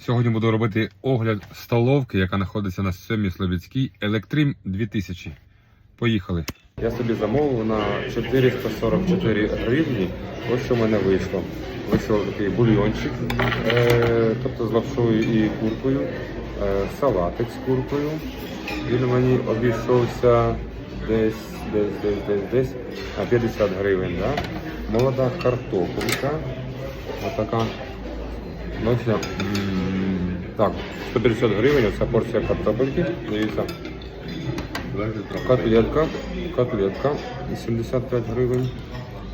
Сьогодні буду робити огляд столовки, яка знаходиться на 7 Слобідській, Електрим 2000. Поїхали. Я собі замовив на 444 гривні. Ось що в мене вийшло. Вийшов такий бульйончик, е, тобто з лапшою і куркою, е, салатик з куркою. Він мені обійшовся десь, десь, десь, десь, десь на 50 гривень. Да? Молода картопелька. Отака Ну, все. Так, 150 гривень, оця порція картопельки. Дивіться. Котлетка, котлетка, 75 гривень.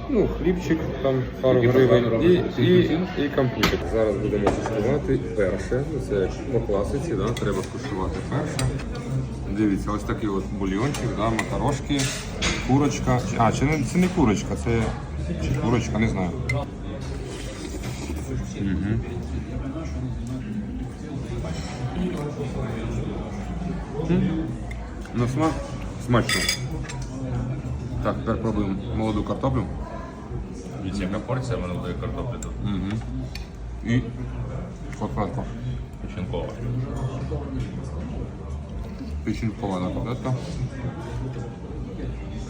Ну, хлібчик, там пару гривень і, і, і комплект. Зараз будемо куштувати перше. Це по класиці, да? треба куштувати перше. Дивіться, ось такий от бульйончик, да? макарошки, курочка. А, чи не, це не курочка, це чи курочка, не знаю. Ну, смак смачно. Так, тепер пробуємо молоду картоплю. Від яка порція молодої картоплі тут Угу. І котлетка. печінкова. Печінкована котлетка.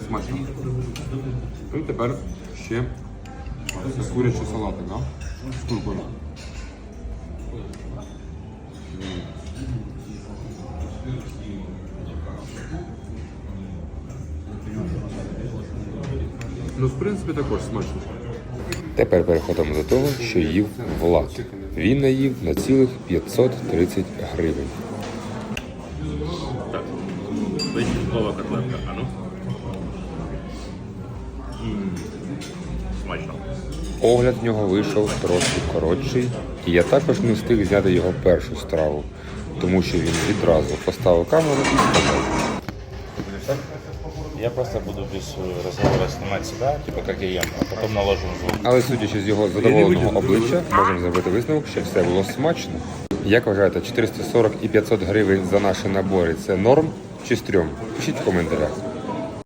Смачно. І тепер ще це курячий салатик, да? З куркою. Ну, в принципі, також смачно. Тепер переходимо до того, що їв Влад. Він наїв на цілих 530 гривень. Так. Печінкова котлетка. А ну. Смачно. Огляд в нього вийшов трошки коротший, і я також не встиг зняти його першу страву, тому що він відразу поставив камеру і сказав. Я просто буду без э, разговора снимать себя, типа как я ем, а потом наложим звук. Але судячи з його задоволеного обличчя, можемо зробити висновок, що все було смачно. Як вважаєте, 440 і 500 гривень за наші набори це норм чи стрьом? Пишіть в коментарях.